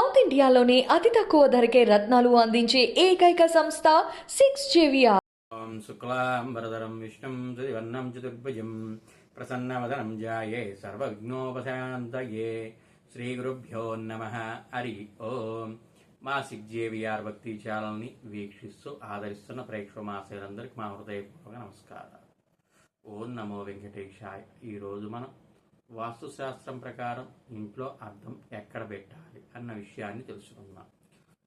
South ఇండియాలోనే అతి తక్కువ ధరకే రత్నాలు అందించే ఏకైక సంస్థ సిక్స్ జేవిఆర్. ఓం శుక్లాంబరధరం విష్ణుం సుదివర్ణం చతుర్భుజం ప్రసన్నవదనం జాయే సర్వవిఘ్నోపశాంతయే శ్రీగురుభ్యో నమ. హరి ఓం. మా సిగ్జేవిఆర్ భక్తి ఛానల్ని వీక్షిస్తూ ఆదరిస్తున్న ప్రేక్షక మాసేలందరికీ మా హృదయపూర్వక నమస్కారాలు. ఓం నమో వెంకటేశాయ. ఈరోజు మనం వాస్తుశాస్త్రం ప్రకారం ఇంట్లో అర్థం ఎక్కడ పెట్టాలి అన్న విషయాన్ని తెలుసుకుందాం.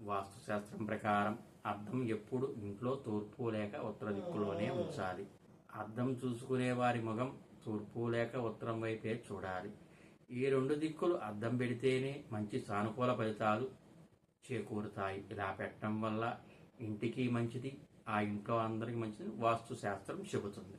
వాస్తుశాస్త్రం ప్రకారం అర్థం ఎప్పుడు ఇంట్లో తూర్పు లేక ఉత్తర దిక్కులోనే ఉంచాలి. అర్థం చూసుకునే వారి ముఖం తూర్పు లేక ఉత్తరం వైపే చూడాలి. ఈ రెండు దిక్కులు అద్దం పెడితేనే మంచి సానుకూల ఫలితాలు చేకూరుతాయి. ఇలా పెట్టడం వల్ల ఇంటికి మంచిది ఆ ఇంట్లో అందరికి మంచిది వాస్తు శాస్త్రం చెబుతుంది.